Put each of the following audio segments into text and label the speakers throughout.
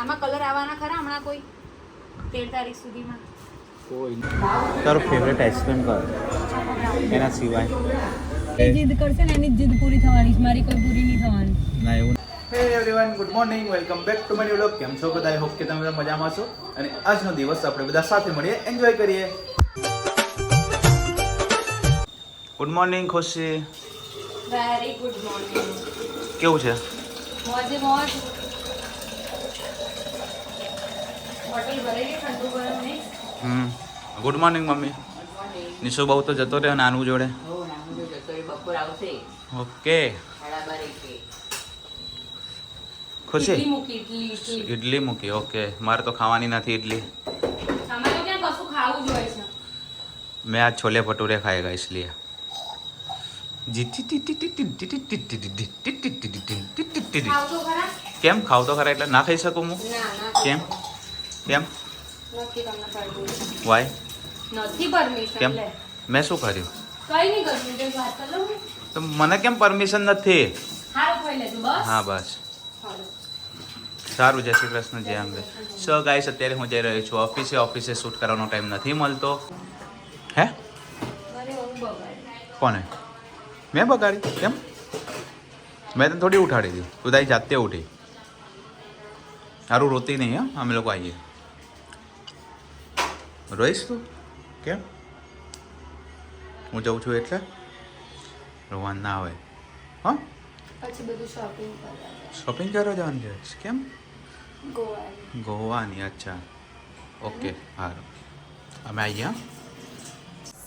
Speaker 1: આમાં કલર આવવાના ખરા હમણાં કોઈ? તેર તારીખ સુધીમાં.
Speaker 2: કોઈ તારો ફેવરેટ આઈસ્ક્રીમ કર એના સિવાય.
Speaker 1: એ જીદ કરશે ને એની જીદ પૂરી થવાની છે. મારી કોઈ પૂરી નહીં થવાની.
Speaker 2: ના એવું hey everyone good morning welcome back to my vlog કેમ છો બધા? હોપ કે તમે બધા મજામાં છો. અને આજનો દિવસ આપણે બધા સાથે મળીએ. એન્જોય કરીએ. Good morning Khushi.
Speaker 1: Very good morning
Speaker 2: કેવું છે?
Speaker 1: મોજે મોજ.
Speaker 2: hmm good morning mummy Nishu બહુ તો જતો રહ્યો નાનું જોડે
Speaker 3: હો નાનું જો જતો એ બપોર આવશે
Speaker 2: ઓકે
Speaker 3: સાડા બારે કે
Speaker 2: ખુશી
Speaker 1: ઇડલી મૂકી ઇડલી ઇડલી
Speaker 2: ઇડલી મૂકી ઓકે મારે તો ખાવાની નથી ઇડલી
Speaker 1: અમારે તો ક્યાં કશું ખાવું જ હોય છે
Speaker 2: मैं आज छोले भटूरे खाएगा इसलिए
Speaker 1: ખાવ તો ખરા
Speaker 2: કેમ ખાવ તો ખરા એટલે ના ખાઈ શકું હું
Speaker 1: ના ના
Speaker 2: કેમ કેમ?
Speaker 1: નથી તમને પરમિશન
Speaker 2: વાય
Speaker 1: નથી પરમિશન
Speaker 2: કેમ?
Speaker 1: લે.
Speaker 2: મેં શું કર્યું?
Speaker 1: કઈ નહીં કર્યું તે વાત કર? લઉં
Speaker 2: તો મને કેમ પરમિશન નથી?
Speaker 1: હારું ખાઈ લેજો બસ.
Speaker 2: હા બસ. સારું જય શ્રી કૃષ્ણ જય અંબે. સો ગાઈસ અત્યારે હું જઈ રહ્યો છું ઓફિસે ઓફિસે શૂટ કરવાનો ટાઈમ નથી મળતો. હે? કોને? મેં બગાડી. કેમ? મેં તને થોડી ઉઠાડી દીધું. તું તારી જાતે ઉઠી. સારું રોતી નહીં હા. અમે લોકો આવીએ. રોઈશ તું? કેમ? હું જઉં છું એટલે? રોવાન ના આવે. હા?
Speaker 1: પછી બધું શોપિંગ કરવા
Speaker 2: શોપિંગ કરવા જવાનું છે? કેમ?
Speaker 1: ગોવા
Speaker 2: ગોવાની અચ્છા. ઓકે સારું અમે આવીએ હા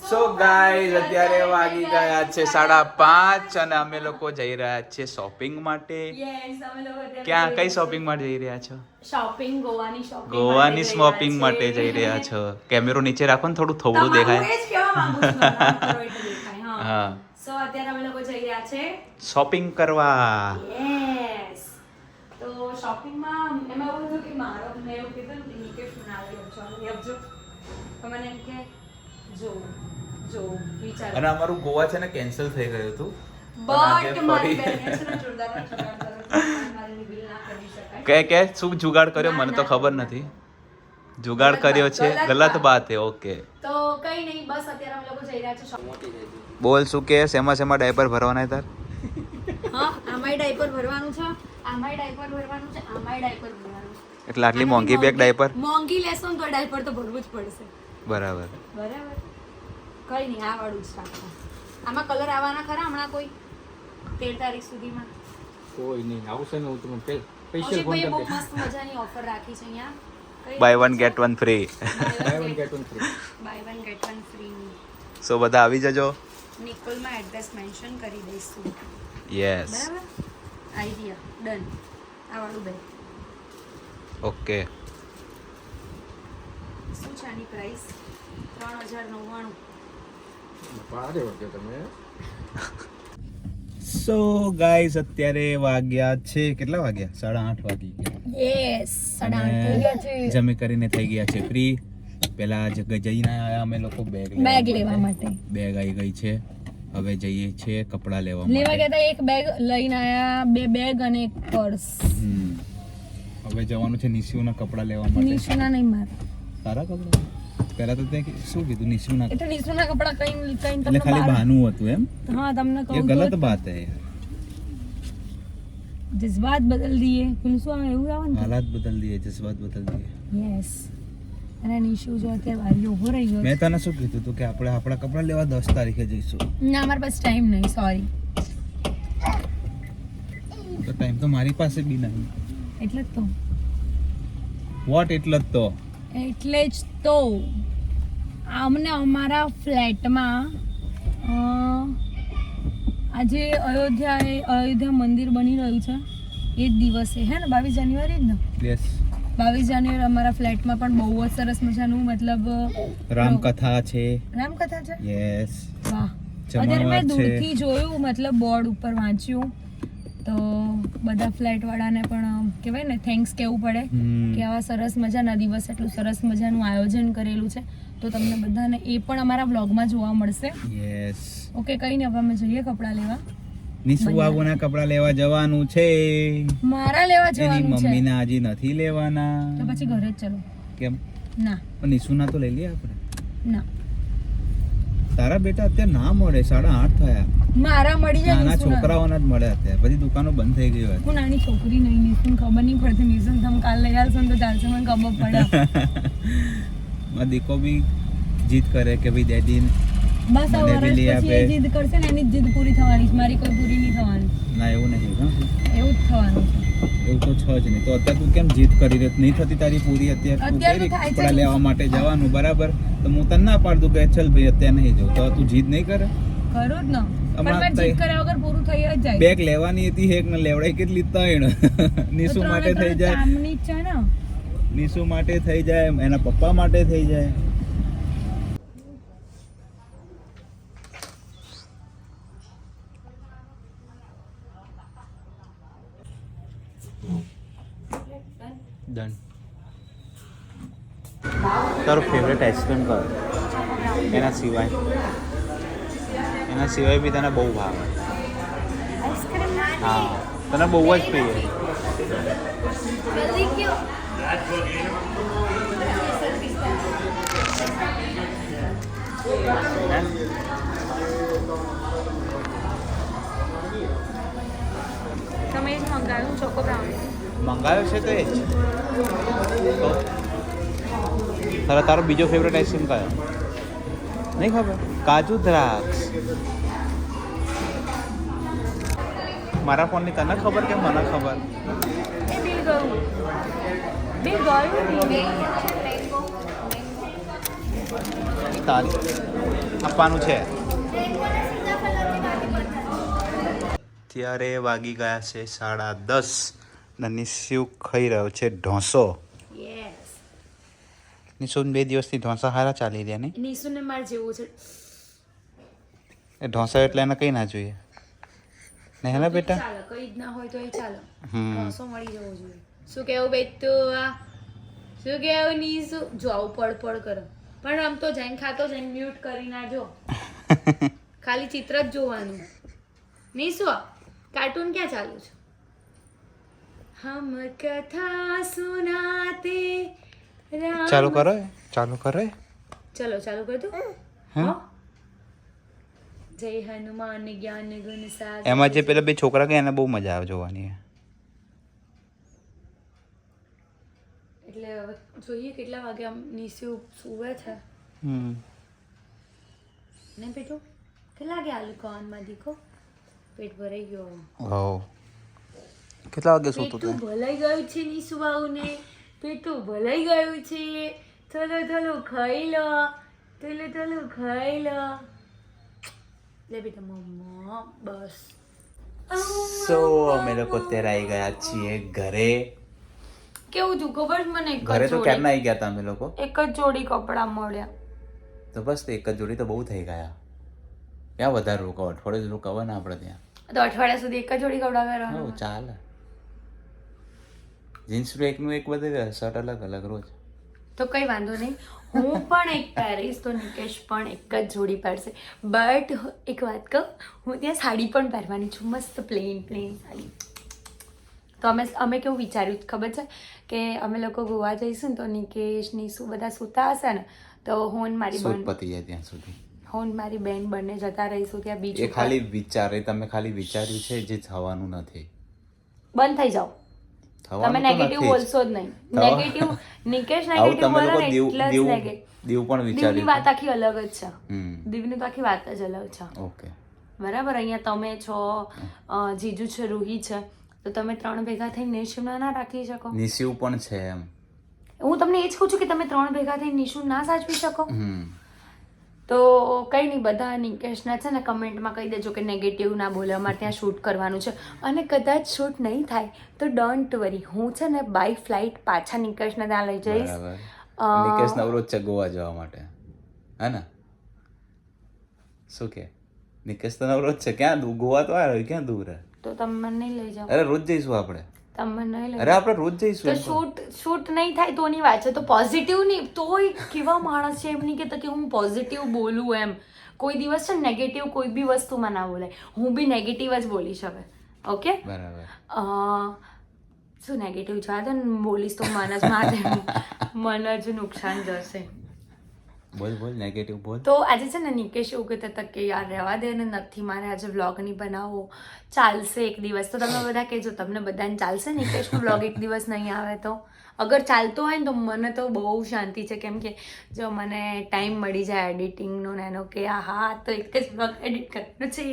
Speaker 2: સો ગાઈઝ અત્યારે વાગી ગયા છે સાડા પાંચ અને અમે લોકો જઈ રહ્યા છીએ શોપિંગ માટે.
Speaker 1: યસ અમે લોકો
Speaker 2: ક્યાં? કઈ શોપિંગ માટે જઈ રહ્યા છો?
Speaker 1: શોપિંગ ગોવાની શોપિંગ
Speaker 2: ગોવાની શોપિંગ માટે જઈ રહ્યા છો. કેમેરો નીચે રાખો ને થોડું થોડું દેખાય.
Speaker 1: હા. સો અત્યારે અમે લોકો જઈ રહ્યા છે.
Speaker 2: શોપિંગ કરવા.
Speaker 1: યસ તો શોપિંગમાં એમાં એવું હતું કે મારો મેં એવું કીધું કે મને આવી આવી તો મને એમ કે જો. જો વિચાર.
Speaker 2: અને અમારું ગોવા છે ને કેન્સલ થઈ ગયું હતું.
Speaker 1: બટ મારી બેને છે ને જોરદાર
Speaker 2: કે કે શું જુગાડ કર્યો? મને તો ખબર નથી. જુગાડ કર્યો છે.
Speaker 1: ગલત બાત.
Speaker 2: હે ઓકે.
Speaker 1: તો કઈ નહીં બસ અત્યારે અમે લોકો જઈ રહ્યા છે
Speaker 2: બોલ શું કે? શેમાં શેમાં ડાયપર ભરવાના તાર?
Speaker 1: હા આમાય ડાયપર ભરવાનું છે આમાય ડાયપર ભરવાનું છે આમાય ડાયપર ભરવાનું છે.
Speaker 2: એટલે આટલી મોંઘી બેગ ડાયપર
Speaker 1: મોંઘી લેશો તો ડાયપર તો ભરવું જ પડશે.
Speaker 2: બરાબર.
Speaker 1: બરાબર. કઈ નહીં આ વાળું જ રાખો. આમાં કલર આવવાના ખરા હમણાં કોઈ? તેર તારીખ સુધીમાં.
Speaker 4: કોઈ નહીં આવશે ને હું તમને સ્પેશિયલ ફોન
Speaker 1: બહુ મસ્ત મજાની ઓફર રાખી છે અહીંયા.
Speaker 2: Buy one get one free
Speaker 4: buy one get one free
Speaker 1: buy one get one free
Speaker 2: so બધા આવી જજો.
Speaker 1: નિકોલમાં એડ્રેસ મેન્શન કરી દઈશું
Speaker 2: યસ
Speaker 1: બરાબર? આઈડિયા ડન આ વાળું બે.
Speaker 2: ઓકે
Speaker 1: શું છે આની પ્રાઇસ ત્રણ હજાર નવ્વાણું.
Speaker 2: સો ગાઈસ અત્યારે વાગ્યા છે કેટલા વાગ્યા? સાડા આઠ વાગી ગયા.
Speaker 1: યસ
Speaker 2: જમી કરીને થઈ ગયા છે ફ્રી પેલા જઈને આયા અમે લોકો બેગ
Speaker 1: બેગ લેવા માટે.
Speaker 2: બેગ આવી ગઈ છે. હવે જઈએ છીએ કપડાં લેવા
Speaker 1: લેવા ગયા એક બેગ લઈને આયા બે બેગ અને એક પર્સ
Speaker 2: હવે જવાનું છે નિશુના કપડાં લેવા માટે.
Speaker 1: નિશુના નહીં માર.
Speaker 2: સારા કપડાં? પહેલા તો તે શું કીધું નિશુના
Speaker 1: એ નિશુના કપડા કઈ કઈ
Speaker 2: એટલે ખાલી બહાનું હતું એમ?
Speaker 1: હા તમને કહું એ
Speaker 2: ગલત બાત હે.
Speaker 1: જજ્બાત બદલ દિયે પેલું શું આવે એવું આવે ને?
Speaker 2: હાલાત બદલ દિયે જજ્બાત બદલ દિયે
Speaker 1: યસ અને નિશુ જો અત્યારે વારી ઊભો રહી ગયો
Speaker 2: મેં તને શું કીધું તું કે આપણે આપણા કપડા લેવા 10 તારીખે જઈશું?
Speaker 1: ના અમાર પાસે ટાઈમ નહીં સોરી
Speaker 2: તો ટાઈમ તો મારી પાસે બી નહીં.
Speaker 1: એટલે જ તો.
Speaker 2: વોટ એટલે જ તો?
Speaker 1: એટલે જ તો અમને અમારા ફ્લેટમાં આજે અયોધ્યા એ અયોધ્યા મંદિર બની રહ્યું છે. એ જ દિવસે હે ને? બાવીસ જાન્યુઆરી જ ને? બાવીસ જાન્યુઆરી અમારા ફ્લેટમાં પણ બહુ જ સરસ મજાનું મતલબ
Speaker 2: રામકથા છે.
Speaker 1: રામકથા છે?
Speaker 2: યસ
Speaker 1: વાહ. અત્યારે મેં દૂરથી જોયું મતલબ બોર્ડ ઉપર વાંચ્યું. તો બધા ફ્લેટ વાળાને પણ કહેવાય ને થેન્ક્સ કહેવું પડે કે આવા સરસ મજાના દિવસ એટલું સરસ મજાનું આયોજન કરેલું છે. તો તમને બધાને એ પણ અમારા બ્લોગમાં જોવા મળશે.
Speaker 2: યસ
Speaker 1: ઓકે કઈ ને હવે અમે જઈએ કપડાં લેવા.
Speaker 2: નિશુ બાબુના કપડાં લેવા જવાનું છે.
Speaker 1: મારા લેવા જવાનું છે?
Speaker 2: મમ્મીના આજે નથી લેવાના.
Speaker 1: તો પછી ઘરે જ ચલો.
Speaker 2: કેમ?
Speaker 1: ના.
Speaker 2: નિશુના તો લઈ લઈએ આપણે.
Speaker 1: ના.
Speaker 2: તારા બેટા અત્યારે ના મળે સાડા આઠ થયા.
Speaker 1: મારા મળી જાય
Speaker 2: નાના. છોકરાઓના જ મળે અત્યારે. બધી દુકાનો બંધ થઈ ગઈ હોય.
Speaker 1: હું નાની છોકરી નહીં નિશુન ખબર નહીં પડતી. નિશુન તમે કાલ લઈ આવશો તો ચાલશે મને ખબર પડે.
Speaker 2: દીકો બી જીદ કરે કે ભાઈ ડેડી
Speaker 1: બસ આ વર્ષ પછી એ જીદ કરશે ને એની જીદ પૂરી થવાની છે. મારી કોઈ પૂરી નહીં થવાની.
Speaker 2: ના એવું નથી
Speaker 1: એવું જ થવાનું છે.
Speaker 2: એવું તો છે જ નહીં. તો અત્યારે તું કેમ જીદ કરી રહી નહીં થતી તારી પૂરી અત્યારે કપડા લેવા માટે જવાનું બરાબર? તો હું તને ના પાડું કે ચલ ભાઈ અત્યારે નહીં જવું. તો તું જીદ નહીં કરે?
Speaker 1: કરું જ ને. પણ
Speaker 2: હમણાં
Speaker 1: મેં જીદ કર્યા વગર પૂરું થઈ જ જાય.
Speaker 2: બેગ લેવાની હતી હેક ને લેવડાઈ કેટલી ત્રણ
Speaker 1: તો
Speaker 2: નિશુ માટે થઈ જાય.
Speaker 1: કામની છે ને.
Speaker 2: નિશુ માટે થઈ જાય એના પપ્પા માટે થઈ જાય ડન તારો ફેવરેટ આઈસ્ક્રીમ કયો? એના સિવાય. એના સિવાય બી તને બહુ ભાવે. હા. તને બહુ જ પ્રિય.
Speaker 1: તમે જ મંગાવ્યું ચોકો બ્રાઉની.
Speaker 2: મંગાવ્યો છે તો એ જ. તારો તારો બીજો ફેવરેટ આઈસ્ક્રીમ કયો? નહીં ખબર. કાજુ દ્રાક્ષ. મારા ફોનની તને ખબર કે મને ખબર? આપવાનું છે. ત્યારે વાગી ગયા છે સાડા દસ. અને શિવ ખાઈ રહ્યો છે ઢોસો. નિશુ બે દિવસથી ઢોસા ચાલી રહ્યા નહીં?
Speaker 1: નિશુને માર જેવું છે.
Speaker 2: એ ઢોસા એટલે એને કંઈ ના જોઈએ. ને હેલા બેટા?
Speaker 1: ચાલો કઈ જ ના હોય તો એ ચાલો. ઢોસો મળી જવો જોઈએ. શું કેવું બેટો આ? શું કેવું નિશુ જો આવું પડ પડ કરો. પણ આમ તો જઈને ખાતો જઈને મ્યુટ કરી ના જો. ખાલી ચિત્ર જ જોવાનું. નિશુ કાર્ટૂન ક્યાં ચાલુ છે? હમ કથા સુનાતે
Speaker 2: ચાલુ કરો ચાલુ કરો
Speaker 1: ચલો ચાલુ કરી દો જય હનુમાન જ્ઞાન ગુણ સાગર
Speaker 2: એમાં જે પેલા બે છોકરા કે એને બહુ મજા આવે જોવાની.
Speaker 1: એટલે હવે જોઈએ કેટલા વાગે આમ નીસી સુવે છે.
Speaker 2: હમ.
Speaker 1: ને બેટો કેટલા વાગે આલુ માં દીકો? પેટ ભરાઈ ગયો.
Speaker 2: હો કેટલા વાગે સૂતો તું?
Speaker 1: ભલાઈ ગયું છે નીસુ પેટું ભલાઈ ગયું છે? થોડું થોડું ખાઈ લો થોડું થોડું ખાઈ લો. લે બેટા મમ્મા બસ.
Speaker 2: સો અમે લોકો આવી ગયા છીએ ઘરે.
Speaker 1: કેવું થયું ખબર મને
Speaker 2: ઘરે તો
Speaker 1: જોડી-
Speaker 2: આવી ગયા હતા અમે લોકો?
Speaker 1: એક જ જોડી કપડાં મળ્યા.
Speaker 2: તો બસ એક જ જોડી તો બહુ થઈ ગયા. ક્યાં વધારે રોકાવ? અઠવાડિયે જ રોકાવા ને આપણે ત્યાં.
Speaker 1: તો અઠવાડિયા સુધી એક જ જોડી કપડાં પહેરવાના?
Speaker 2: ચાલે. જીન્સ એકનું એક બધે શર્ટ અલગ અલગ રોજ.
Speaker 1: તો કઈ વાંધો નહીં. હું પણ એક પહેરીશ તો નિકેશ પણ એક જ જોડી પહેરશે. બટ એક વાત કહું હું ત્યાં સાડી પણ પહેરવાની છું. મસ્ત પ્લેન પ્લેન સાડી. તો અમે અમે કેવું વિચાર્યું ખબર છે? કે અમે લોકો ગોવા જઈશું ને તો નિકેશ શું બધા સૂતા હશે ને તો હું મારી બહેન
Speaker 2: પતી જાય ત્યાં સુધી.
Speaker 1: હું મારી બેન બંને જતા રહીશું ત્યાં બીજું
Speaker 2: ખાલી વિચારે તમે ખાલી વિચાર્યું છે જે થવાનું નથી.
Speaker 1: બંધ થઈ જાઓ. તમે નેગેટિવ બોલશો જ નહીં. નેગેટિવ નિકેશ નેગેટિવ બોલે ને એટલે જ
Speaker 2: દીવ
Speaker 1: નેગેટિવ
Speaker 2: દીવ પણ
Speaker 1: દીવની વાત આખી અલગ જ છે. દીવની તો આખી વાત જ અલગ છે.
Speaker 2: ઓકે.
Speaker 1: બરાબર અહીંયા તમે છો જીજુ છે રૂહી છે તો તમે ત્રણ ભેગા થઈને નિશુના ના રાખી શકો.
Speaker 2: નિશુ પણ છે એમ.
Speaker 1: હું તમને એ જ કહું છું કે તમે ત્રણ ભેગા થઈને નિશુ ના સાચવી શકો. તો કંઈ નહીં બધા નિકેશના છે ને કમેન્ટમાં કહી દેજો કે નેગેટિવ ના બોલે અમારે ત્યાં શૂટ કરવાનું છે. અને કદાચ શૂટ નહીં થાય તો ડોન્ટ વરી હું છે ને બાય ફ્લાઇટ પાછા નિકેશને ત્યાં લઈ જઈશ.
Speaker 2: નિકેશ નવરો છે ગોવા જવા માટે. હે ને? શું કે? નિકેશ તો નવરો છે? ક્યાં દૂર ગોવા તો આ રહ્યું ક્યાં દૂર હે?
Speaker 1: તો તમે મને નહીં લઈ જાઓ.
Speaker 2: અરે રોજ જઈશું આપણે. અરે આપણે રોજ જઈશું
Speaker 1: તો શૂટ શૂટ નહીં થાય તોની વાત છે. તો પોઝિટિવ નહીં તોય કેવા માણસ છે એમ નહીં કહેતા કે હું પોઝિટિવ બોલું એમ. કોઈ દિવસ છે નેગેટિવ કોઈ બી વસ્તુમાં ના બોલાય. હું બી નેગેટિવ જ બોલીશ હવે. ઓકે?
Speaker 2: બરાબર.
Speaker 1: શું નેગેટિવ દે ને? બોલીશ તો મને જ મને જ નુકસાન જશે.
Speaker 2: બોલ બોલ નેગેટિવ બોલ.
Speaker 1: તો આજે છે ને નિકેશ એવું કહેતા હતા કે યાર રહેવા દે ને નથી મારે આજે વ્લોગ નહીં બનાવવો. ચાલશે એક દિવસ. તો તમે બધા કહેજો તમને બધાને ચાલશે નિકેશનો બ્લોગ એક દિવસ નહીં આવે તો? અગર ચાલતો હોય ને તો મને તો બહુ શાંતિ છે. કેમ કે જો મને ટાઈમ મળી જાય એડિટિંગનો ને એનો કે આ હા તો એક જ બ્લોગ એડિટ કરવાનો છે.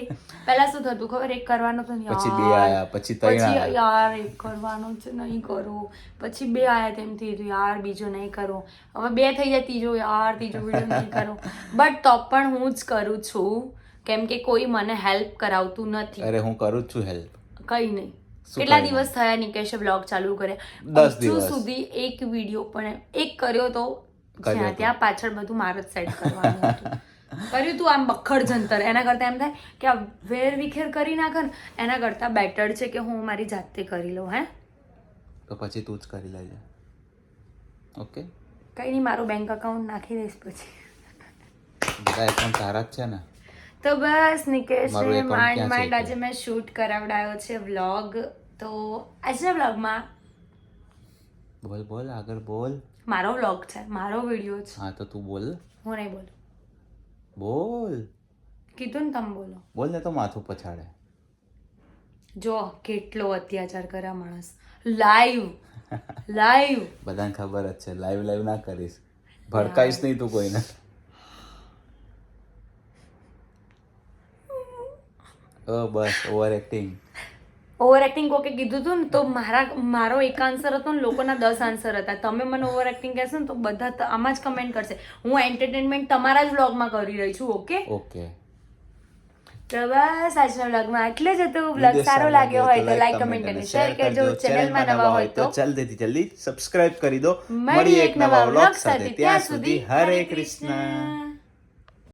Speaker 1: પહેલાં શું થતું ખબર? એક કરવાનો તો
Speaker 2: પછી બે આયા, પછી
Speaker 1: પછી યાર એક કરવાનો છે નહીં કરું. પછી બે આયા તેમ થયું યાર બીજો નહીં કરું. હવે બે થઈ જાય ત્રીજો યાર ત્રીજો વીડિયો નહીં કરું. બટ તો પણ હું જ કરું છું. કેમ કે કોઈ મને હેલ્પ કરાવતું નથી.
Speaker 2: અરે હું કરું છું હેલ્પ
Speaker 1: કઈ નહીં. કેટલા દિવસ થયા નિકેશે બ્લોગ ચાલુ કર્યા? હજુ સુધી એક વીડિયો પણ એક કર્યો તો જ્યાં ત્યાં પાછળ બધું મારે જ સેટ કરવાનું હતું. કર્યું તું આમ બખડ જંતર. એના કરતાં એમ થાય કે આ વેર વિખેર કરી નાખે ને એના કરતાં બેટર છે કે હું મારી જાતે કરી લઉં હે?
Speaker 2: તો પછી તું જ કરી લેજે. ઓકે
Speaker 1: કંઈ નહીં મારું બેંક અકાઉન્ટ નાખી દઈશ પછી.
Speaker 2: બધા એકાઉન્ટ તારા જ છે ને?
Speaker 1: તો બસ નિકેશ
Speaker 2: મારું account
Speaker 1: માંડ માંડ આજે મેં શૂટ કરાવડાયો છે વ્લોગ તો આજના વ્લોગમાં
Speaker 2: બોલ બોલ આગળ બોલ.
Speaker 1: મારો વ્લોગ છે મારો વીડિયો છે.
Speaker 2: હા તો તું બોલ.
Speaker 1: હું નહીં બોલું.
Speaker 2: બોલ.
Speaker 1: કીધું ને તમે બોલો.
Speaker 2: બોલ ને તો માથું પછાડે.
Speaker 1: જો કેટલો અત્યાચાર કર્યા માણસ. લાઈવ લાઈવ
Speaker 2: બધાને ખબર જ છે લાઈવ લાઈવ ના કરીશ. ભડકાઈશ નહીં તું કોઈને. બસ ઓવર એક્ટિંગ
Speaker 1: ઓવર એક્ટિંગ કોકે કીધું હતું ને તો મારા મારો એક આન્સર હતો ને લોકોના દસ આન્સર હતા. તમે મને ઓવર એક્ટિંગ કહેશો ને તો બધા ત- આમાં જ કમેન્ટ કરશે. હું એન્ટરટેનમેન્ટ તમારા જ વ્લોગમાં કરી રહી છું ઓકે
Speaker 2: ઓકે
Speaker 1: તો બસ આજના વ્લોગમાં એટલે જ હતું. વ્લોગ સારો લાગ્યો હોય તો લાઈક કમેન્ટ અને શેર કરજો. ચેનલમાં નવા હોય તો
Speaker 2: જલ્દીથી જલ્દી સબસ્ક્રાઇબ કરી દો.
Speaker 1: મળી એક નવા વ્લોગ સાથે. ત્યાં સુધી હરે કૃષ્ણ.